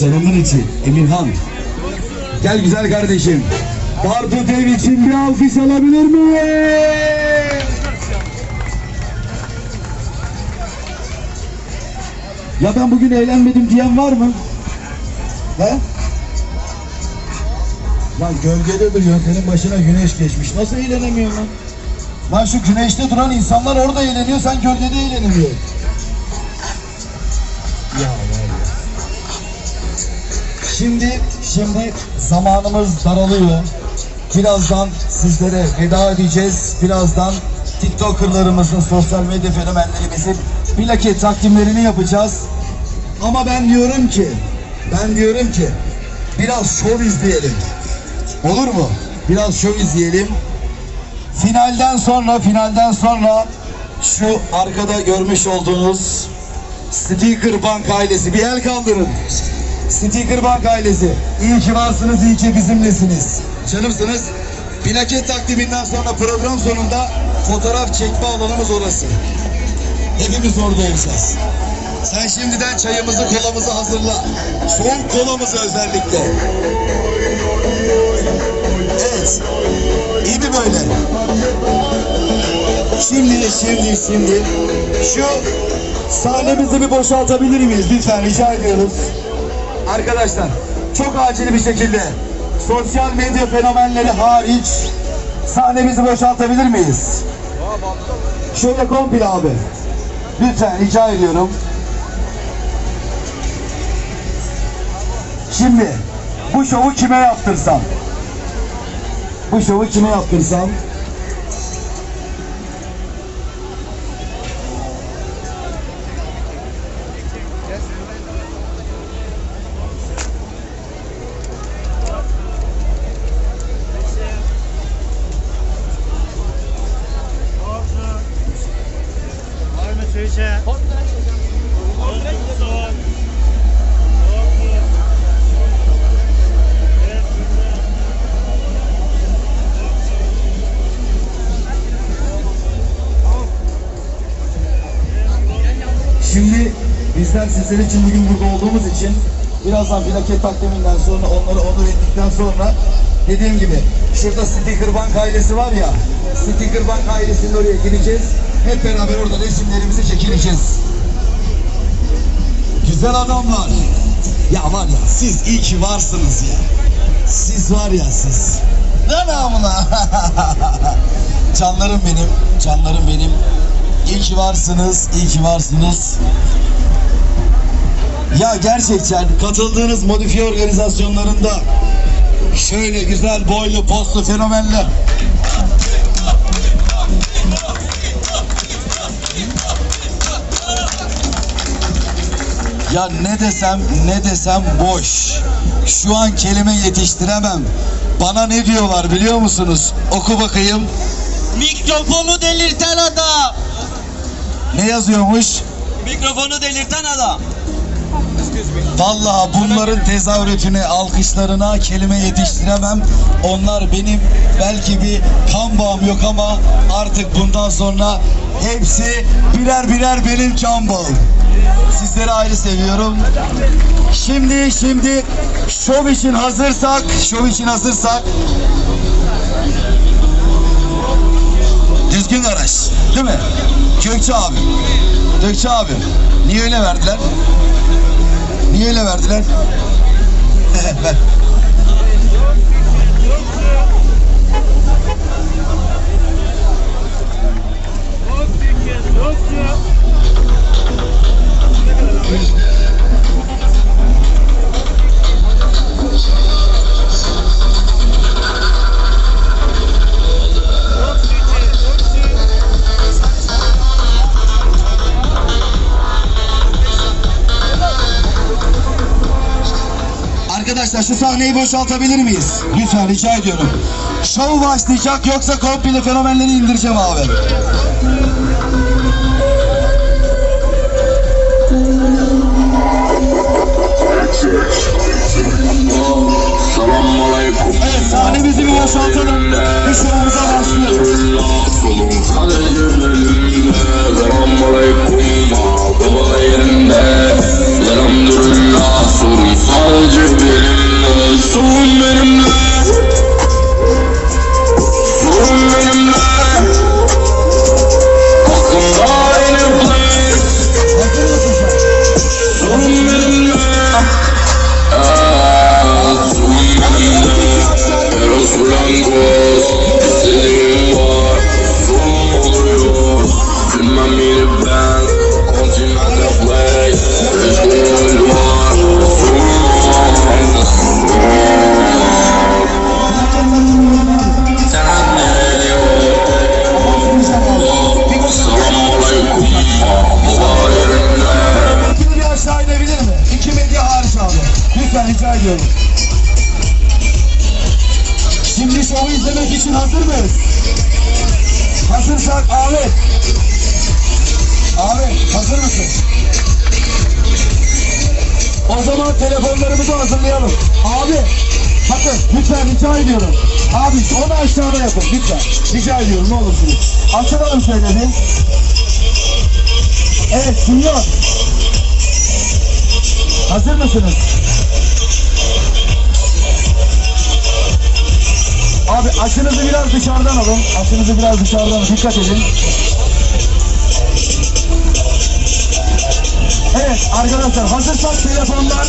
Canımın içi Emirhan. Gel güzel kardeşim. Bartu Dev için bir alkış alabilir miyim? Ya ben bugün eğlenmedim diyen var mı? He? Lan gölgede duruyor senin başına güneş geçmiş. Nasıl eğlenemiyorsun lan? Lan şu güneşte duran insanlar orada eğleniyor sen gölgede eğlenemiyorsun. Şimdi, şimdi zamanımız daralıyor. Birazdan sizlere veda edeceğiz. Birazdan TikToker'larımızın, sosyal medya fenomenlerimizin plaket takdimlerini yapacağız. Ama ben diyorum ki, ben diyorum ki biraz şov izleyelim. Olur mu? Biraz şov izleyelim. Finalden sonra, finalden sonra şu arkada görmüş olduğunuz Sticker Bank ailesi bir el kaldırın. Sticker Bank ailesi. İyi ki varsınız, iyi ki bizimlesiniz. Canımsınız. Plaket takdiminden sonra program sonunda fotoğraf çekme alanımız orası. Hepimiz orada olacağız. Sen şimdiden çayımızı, kolamızı hazırla. Soğuk kolamızı özellikle. Evet. İyi mi böyle? Şimdi, şimdi, şimdi şu sahnemizi bir boşaltabilir miyiz? Lütfen rica ediyoruz. Arkadaşlar çok acil bir şekilde sosyal medya fenomenleri hariç sahnemizi boşaltabilir miyiz? Şöyle komple abi. Lütfen rica ediyorum. Şimdi bu şovu kime yaptırsam? Bu şovu kime yaptırsam? Bizler sizler için bugün burada olduğumuz için birazdan plaket takdiminden sonra onları onur ettikten sonra dediğim gibi şurada Sticker Bank ailesi var ya Sticker Bank ailesinin oraya gideceğiz. Hep beraber orada resimlerimizi çekileceğiz. Güzel adamlar. Ya var ya siz iyi ki varsınız ya. Siz var ya siz. Ne namına? canlarım benim, canlarım benim. İyi ki varsınız, iyi ki varsınız. Ya gerçekten katıldığınız modifiye organizasyonlarında şöyle güzel boylu postlu fenomenler Ya ne desem ne desem boş. Şu an kelime yetiştiremem. Bana ne diyorlar biliyor musunuz? Oku bakayım. Mikrofonu delirten adam. Ne yazıyormuş? Mikrofonu delirten adam. Vallahi bunların tezahüratine, alkışlarına kelime yetiştiremem. Onlar benim belki bir kan bağım yok ama artık bundan sonra hepsi birer birer benim can bağım. Sizleri ayrı seviyorum. Şimdi şimdi şov için hazırsak, şov için hazırsak Düzgün araç, değil mi? Gökçe abi. Gökçe abi. Niye öyle verdiler? Niye öyle verdiler? Ver. Arkadaşlar şu sahneyi boşaltabilir miyiz? Lütfen rica ediyorum. Şov başlayacak yoksa komple fenomenleri indireceğim abi. Hazırsak Ahmet. Ahmet hazır mısın? O zaman telefonlarımızı hazırlayalım. Abi bakın lütfen rica ediyorum. Abi onu aşağıda yapın lütfen. Rica ediyorum ne olursunuz. Açalım şöyle bir. Evet Sinyor. Hazır mısınız? Aşınızı biraz dışarıdan alın. Aşınızı biraz dışarıdan alın. Dikkat edin. Evet arkadaşlar hazırsak telefonlar